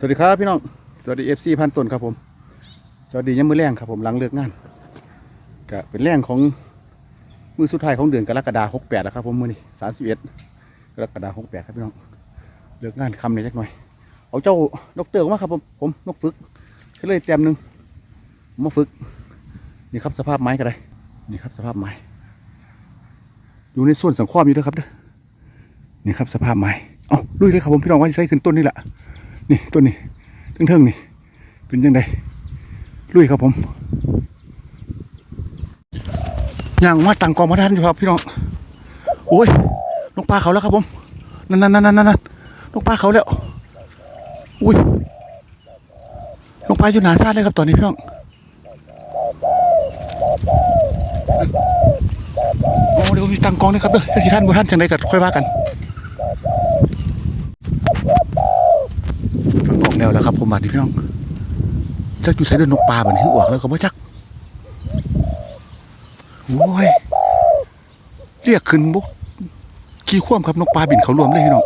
สวัสดีครับพี่น้อง สวัสดีเอฟซีพันต้นครับผม สวัสดียามมื้อแรงครับผมหลังเลิกงานก็เป็นแรงของมือสุดท้ายของเดือนกรกฎาคม68แล้วครับผมมือนี้31กรกฎาคม68ครับพี่น้อง เลิกงานคำเนี่ยจักหน่อย เอาเจ้าดกเตอร์ออกมาครับผมผมนกฝึกเลยเต็มหนึ่งมาฝึก นี่ครับสภาพไม้ก็ได้นี่ครับสภาพไม้อยู่ในส่วนสังคมอยู่เด้อครับเด้อนี่ครับสภาพไม้เอ้าลุยเลยครับผมพี่น้องว่าจะใช้ขึ้นต้นนี่แหละ นี่ต้นนี้เทิงๆนี่ เป็นยังไงลุยครับผมย่างมาต่างกองมาท่านอยู่ครับพี่น้องโอ้ยนกปลาเขาแล้วครับผมนั่นนั่นนั่นนั่นนั่นนกปลาเขาแล้วอุ้ยนกปลาอยู่หนาซาดเลยครับตอนนี้พี่น้องโอ้เดี๋ยวมีตังกองด้วยครับเด้อถ้าที่ท่านบุท่านจังไดก็ค่อยว่ากัน ออก แล้วแล้วครับ ผมบาดนี้พี่น้องจักอยู่ใส่เดินนกปลาแบบนี้ออกแล้วก็บ่จักโอ้ยเรียกขึ้นบุกกี่ข่วมครับนกปลาบินเขารวมเลยพี่น้อง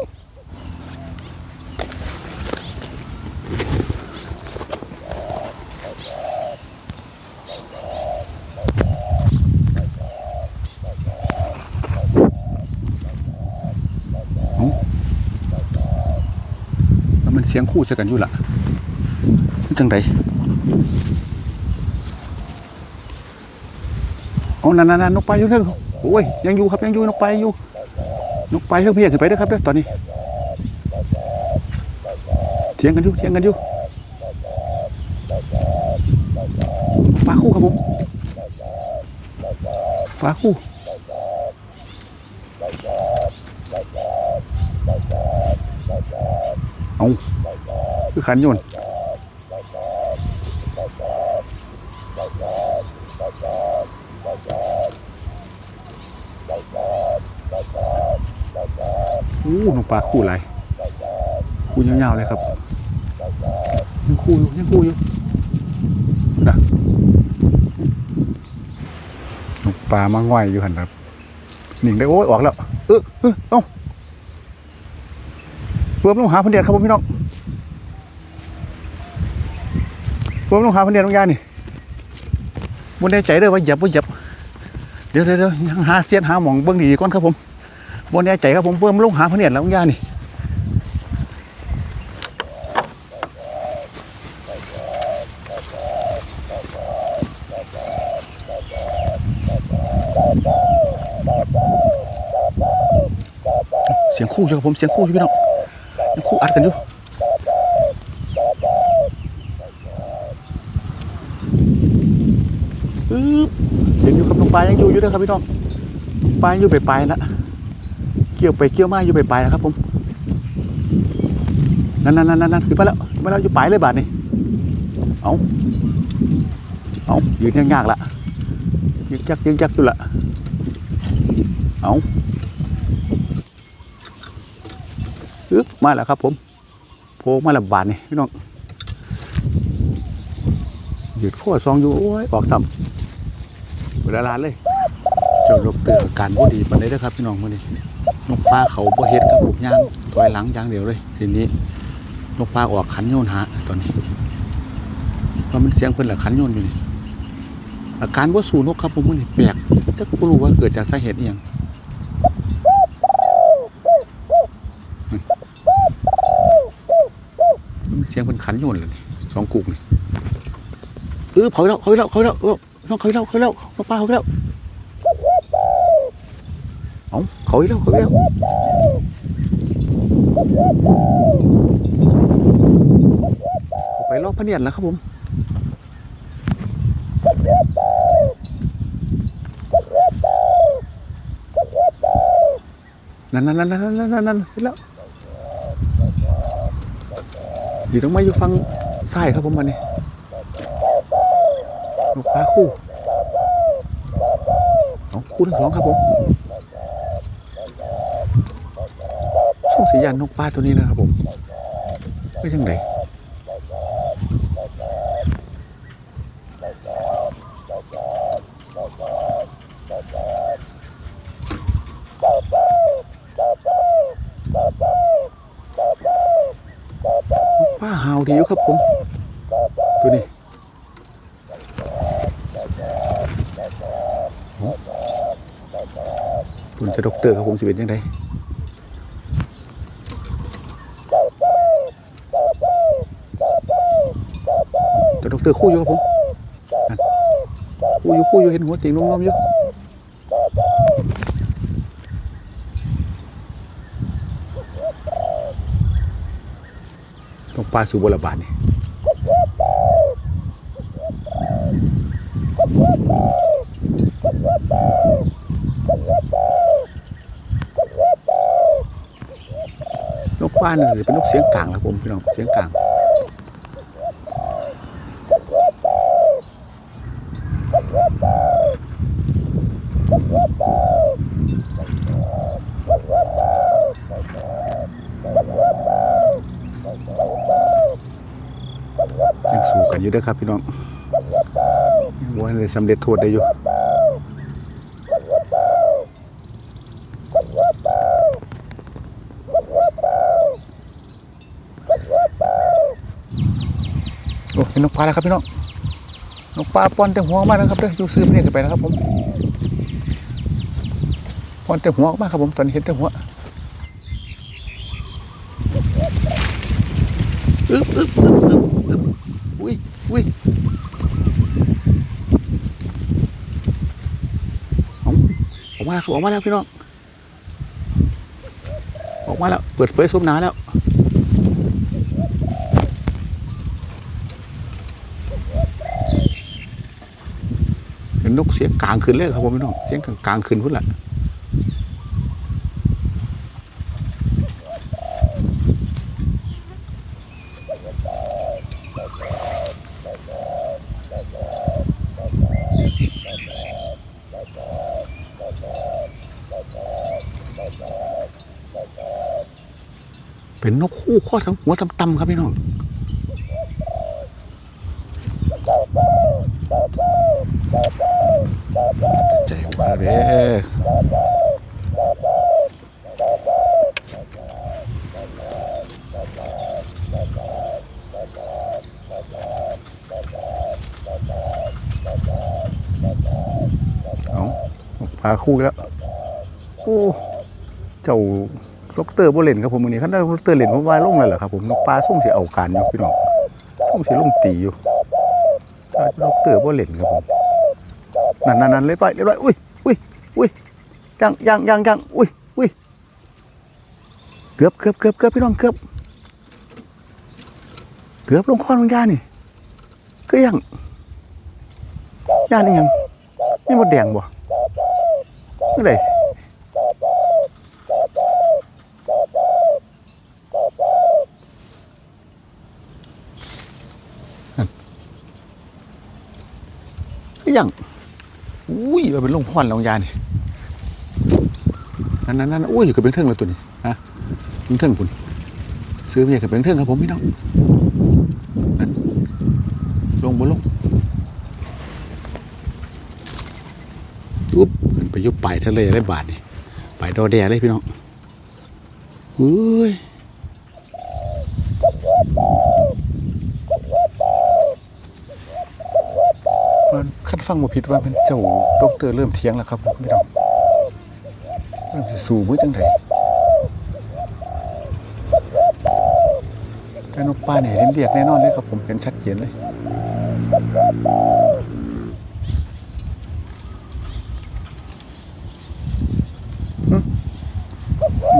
แล้วมันเสียงคู่ใส่กันอยู่ล่ะจังไดเอานั่นนั่นนั่นนกปอยู่เรื่องโอ้ยยังอยู่ครับยังอยู่นกไปอยู่นกไปเรื่องเพียขึ้นไปด้อครับเด้อตอนนี้ เถียงกันอยู่เถียงกันอยู่ปลาคู่ครับผมปลาคู่เอา คือขันโยนอู้นกปลาคู่ไรคู่ยาวๆเลยครับยังคู่อยู่ยังคู่อยู่นะนกปลามาง่อยอยู่หันครับหนิงได้โอ้ยออกแล้วเออเออต้องเพิ่มลงหาพันเดียดครับผมพี่น้อง เพิ่มลงหาพันเดียดลงยานี่บนได้ใจเด้อว่าเหยียบว่าเหยียบเดี๋ยวเดี๋ยวเดี๋ยวยังหาเสียนหาหมองเบื้องดีก่อนครับผมบนได้ใจครับผมเพิ่มลงหาพันเดียดแล้วลงยานี่เสียงคู่อยู่ครับผมเสียงคู่อยู่พี่น้องยังคู่อัดกันอยู่อึ๊บเห็นอยู่ครับน้อง ปลายังอยู่อยู่เด้อครับพี่น้องปลายังอยู่ไปลายนะเกี่ยวไปเกี่ยวมาอยู่ไปลายนะครับผมนั่นนั่นนั่นนั่นขึ้นไปแล้วขึ้นไปแล้วอยู่ปเลยบาทนี่เอาเอายืนยังยากละยึกยักยึกยักอยู่ละเอาอึ๊บมาแล้วครับผมโผล่มาแล้วบาทนี่พี่น้องหยุดข้อซองอยู่โอ้ยออกซ้ำ เวลาลานเลยเจ้าลบเตืออาการบ่ดีปานใดเด้อครับพี่น้องมื้อนี้นกปลาเขาบ่เฮ็ดครับผมย่างถอยหลังอย่างเดียวเลย ทีนี้นกปลาออกขันโยนหาตอนนี้เพราะมันเสียงเพิ่นละขันโยนอยู่นี่อาการบ่สู้นกครับผมมื้อนี้แปลกแต่ก็บ่รู้ว่าเกิดจากสาเหตุอีหยังเสียงเป็นขันโยนเลยสองกุกนี่เออเขาแล้วเขาแล้วเขาแล้ว น้องเขาแล้วเขาแล้วน้องปลาเขาแล้วเอาเขาแล้วเขาแล้วเขาไปรอบพะเนียนแล้วครับผมนั่นนั่นนั่นนั่นนั่นนั่นนั่นเห็นแล้วอยู่ตรงไม้อยู่ฟังซ้ายครับผมวันนี้ นกปลาคู่สองคู่ทั้งสองครับผมส่งสัญญาณนกปลาตัวนี้นะครับผมไม่ยังไงป้าหาวดีอยู่ครับผม ตัวนี้โอ้คุณ จะด็อกเตอร์ครับผมสิเป็นยังไงจะด็อกเตอร์คู่อยู่ครับผมคู่อยู่คู่อยู่เห็นหัวติ่งน้มๆอยู่ต้องปลาสู่บรบาทนี่ นกป้านนี่เป็นนกเสียงกลางครับผมพี่น้องเสียงกลางยังสู้กันอยู่ด้อครับพี่น้องยังว่าเลยสำเร็จโทษได้อยู่ เห็นนกปลาแล้วครับพี่น้องนกปลาป้อนแต่หัวมาแล้วครับเด้ออยู่ซื้อไปเนี่ยกันไปนะครับผมป้อนแต่หัวออกครับผมตอนนี้เห็นแต่หัวอึ๊บอึ๊บอึ๊บอึ๊บอึ๊บอุ้ยอุ้ยอออกมาแล้วออกมาแล้วพี่น้องออกมาแล้วเปิดเผยซุ้มหนาแล้ว นนกเสียงกลางคืนเลยครับผมพี่น้องเสียงกลางคืนพุ่นละเป็นนกคู่ข้อทั้งหัวต่ำๆครับพี่น้องใจว่าเด้อเอา พาคู่แล้ว โอ้เจ้าดอกเตอร์บเลนครับผมวันนี้คันได้ดอกเตอร์เลนผมว่าลงเลยเหรอครับผมนกปลาส่งสิเอาการอยู่พี่น้องส่งสิลงตีอยู่ถ้าดอกเตอร์บเลนครับผมนั่นนั่นนั่นเลยไปเรียบร้อยอุ้ยอุ้ยอุ้ยยังยังยังยังอุ้ยอุ้ยเกือบเกือบเกือบเกือบพี่น้องเกือบเกือบลงคอนลงยานี่ก็ยังยานี่ยังนี่หมดแดงบ่ เมื่อไหร่ก็ยังอุ้ยเป็นลงพรลงยานี่นั่นนั่นนั่นอุ้ยอยู่กับเป็นเทิงแล้วตัวนี้ฮะเป็นเทิงคุณซื้อมาจากเป็นเทิงครับผมพี่น้องนั่นลงบนลงยุบ ขึ้นไปยุบปลยทะเลได้บาทนี่ไปดอแดเลยพี่น้องอุ้ยมันคัดฟังมาผิดว่าเป็นเจ้าดอกเตอร์เริ่มเทียงแล้วครับพี่น้องเริ่มสู่มือจังไดแต่นกปลาเนี่ยเห็นเรียกแน่นอนเลยครับผมเห็นชัดเจนเลย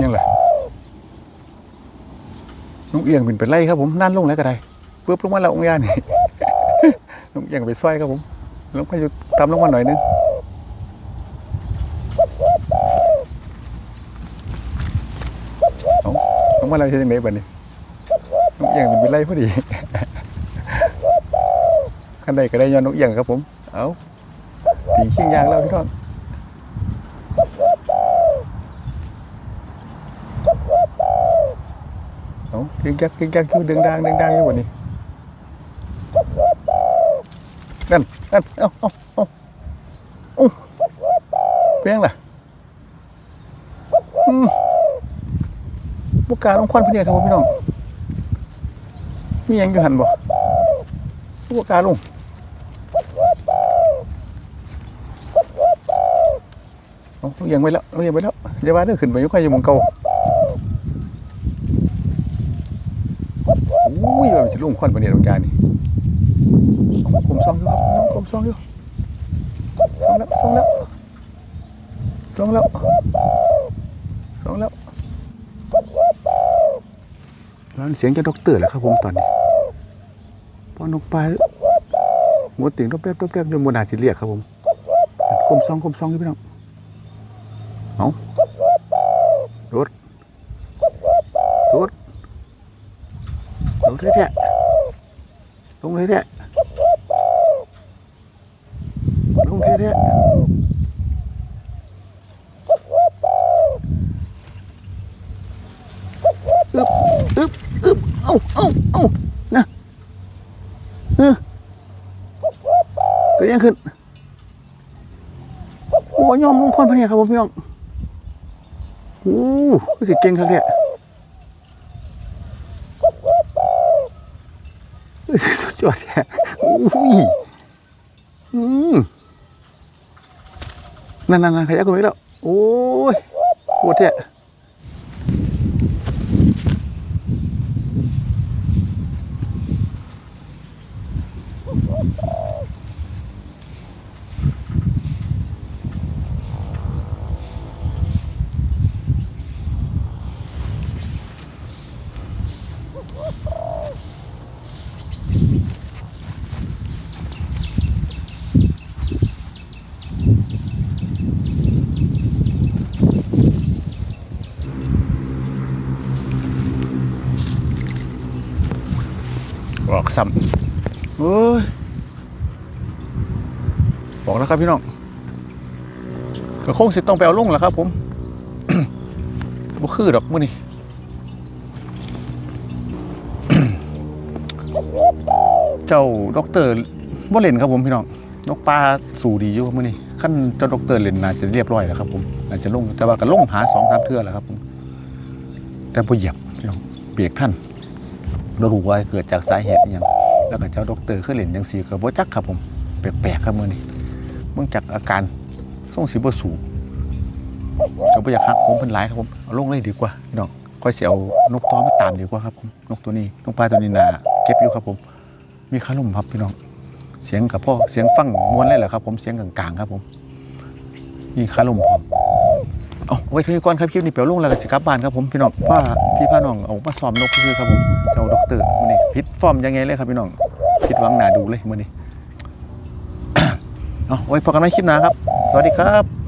ยังไงนกเอียงเป็นเป็นไรครับผมนั่นลงแล้วก็ได้ปุ๊บลงมาแล้วองค์ยานี่นกเอียงไปซอยครับผมลงไปอยู่ตามลงมาหน่อยนึงลงมาแล้วเฮ็ดยังไงบัดนี้นกเอียงเป็นเป็นไรพอดีขั้นใดก็ได้ย้อนนกเอียงครับผม เอาตีชิงยางแล้วพี่น้อง เอา ดึงยักดึงยักอยู่ดึงดังดึงดังอยู่วันนี้นั่นนั่นเอาเอาเอาเอาเพียงล่ะอืมบุกการองควันพอดีครับพี่น้องมียังอยู่หันบ่ผู้กล้าลงเอาเลี้ยงไว้แล้วเลี้ยงไว้แล้วเดี๋ยวว่าเด้อขึ้นไปยู่ใครอยู่มองเก่าอุ้ ยว่งควันปานนี้ตรงกลางนี่กลมซองอยู่ครับน้องกลมซองอยู่ซองแล้วซองแล้วซองแล้วซองแล้วแล้วเสียงจะด็อกเตอร์แหละครับผมตอนนี้พอนกปลาหัวติ่งรอบแป๊บรอบแป๊บจนบนหาสิเรียกครับผมกลมซองกลมซองอยู่พี่น้องเอารถรถลงเลยแท้ ลงเลยแท้ลงเลยแท้อึบอึบอึบเอาเอาเอานะเออกิดยังขึ้นโอ้ยอมลงพรพะเนี่ยครับผมพี่น้องโอ้รู้สึกเก่งครับเนี่ย จวดอดแท้อุ้ยอืมนั่นนั่นนั่นขยักกันไว้แล้ว โอ้ยปวดแท้ ออกซ้ำโอ้ยบอกแล้วครับพี่น้องก็คงสิต้องไปเอาลงแล้วครับ ผมบ่คือดอกมื้อนี้เจ้าด็อกเตอร์บ่เล่นครับผมพี่น้องนกปลาสู่ดีอยู่มื้อนี้ขั้นเจ้าด็อกเตอร์เล่นน่าจะเรียบร้อยแล้วครับผมน่าจะลงแต่ว่าก็ลงหาสองสามเทื่อแล้วครับผมแต่บ่เหยียบพี่น้องเปียกท่าน บ่รู้ว่าเกิดจากสาเหตุอิหยังแล้วก็เจ้าด็อกเตอร์เคยเล่นจังซี่ก็บ่จักครับผมแปลกๆครับมือนี้เบิ่งจากอาการทรงสิบ่สูเจ้าบ่อยากหักผมเพิ่นหลายครับผมเอาลงเลยดีกว่าพี่น้องค่อยเสิเอานกตอมาตามดีกว่าครับผมนกตัวนี้นกปลาตัวนี้นาเก็บอยู่ครับผม มีคาร่มครับพี่น้องเสียงกับพ่อเสียงฟังมวนเลยเหรอครับ ผมเสียงกลางๆครับผมมีคาร่มพร้อมเอาไว้ทีนี้ก่อนครับคลิปนี้เปียวลุงแล้วก็จะกลับบ้านครับผมพี่น้องว่าพี่พาน้องเอามาซ้อมนกคือครับผมาด็อกเตอร์มือนี้พิษฟอร์มยังไงเลยครับพี่น้องพิษวังหนาดูเลยมือนี้เอาไว้พบกันใหม่คลิปหน้าครับ สวัสดีครับ